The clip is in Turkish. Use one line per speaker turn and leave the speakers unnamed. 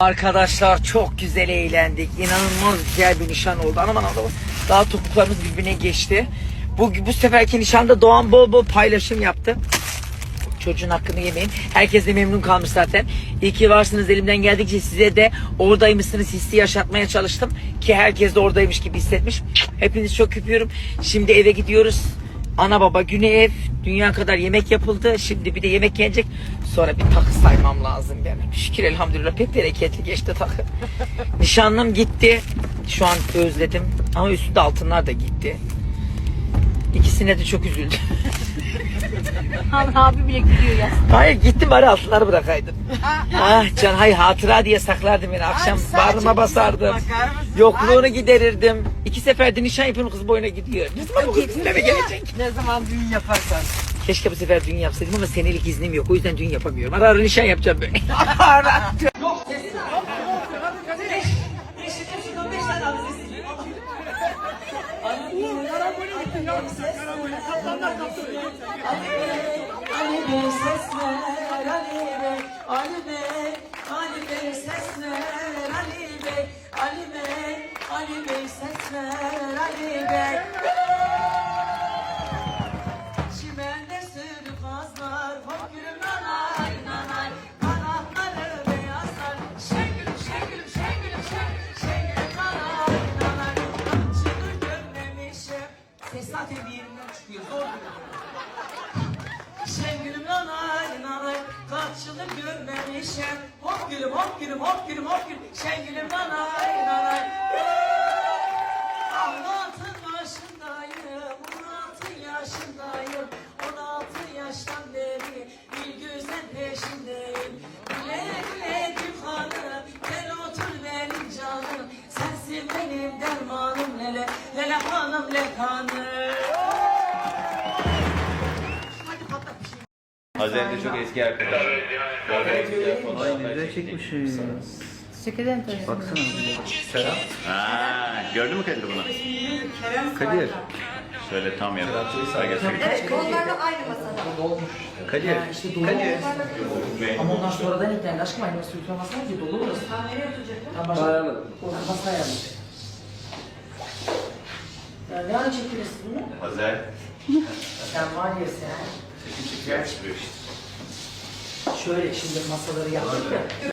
Arkadaşlar çok güzel eğlendik. İnanılmaz güzel bir nişan oldu. Aman aman. Daha topuklarımız birbirine geçti. Bu, bu seferki nişanda Doğan bol bol paylaşım yaptı. Çocuğun hakkını yemeyin. Herkes de memnun kalmış zaten. İyi ki varsınız elimden geldikçe size de oradaymışsınız hissi yaşatmaya çalıştım. Ki herkes de oradaymış gibi hissetmiş. Hepinizi çok öpüyorum. Şimdi eve gidiyoruz. Ana baba günü ev. Dünya kadar yemek yapıldı. Şimdi bir de yemek gelecek. Sonra bir takı saymam lazım benim. Şükür elhamdülillah pek bereketli geçti takı. Nişanlım gitti. Şu an özledim. Ama üstünde altınlar da gitti. İkisine de çok üzüldüm.
Abi, abi bile gülüyor ya.
Hayır gittim bari altınları bırakaydın. ah can hay hatıra diye saklardım beni. Akşam bağrıma basardım. Yokluğunu giderirdim. İki seferde nişan yapıyorum kız boyuna gidiyor. Ne zaman bu kız mi gelecek?
Ne zaman düğün yaparsan.
Keşke bu sefer düğün yapsaydım ama senelik iznim yok. O yüzden düğün yapamıyorum. Ara ara nişan yapacağım böyle. Ali Bey ses ver Ali Bey Ali Bey Ali Bey ses ver Ali Bey Ali Bey Ali Bey ses ver Ali Bey Şengülüm nanay nanay Kaç yıldır görmemişim Hop gülüm hop gülüm hop gülüm hop gülüm. Şengülüm nanay nanay Anlatın başındayım 16 yaşındayım. 16 yaştan beri Bir güzel peşindeyim. Güle güle gül hanım Gel otur benim canım. Sensin benim dermanım Lele lele hanım le
de çok eski arkadaş.
Ay güzel çekmişim.
Teşekkür ederim. tabii.
Baksana.
Ha, gördün mü Kadir bunu?
Kadir.
Şöyle tam yap. Göstereyim.
Onlarla aynı masada.
Kadir. Kadir.
Ama ondan sonradan eklendi aşkım aynı nasıl yutulmasın ki dolu burası.
Nereye oturacaklar?
Tam başka. Yanlış. Ee, ne an çekiyorsun bunu?
Hazır.
sen var ya sen.
Çekim çeker çıkıyor işte.
Şöyle şimdi masaları yaptık ya.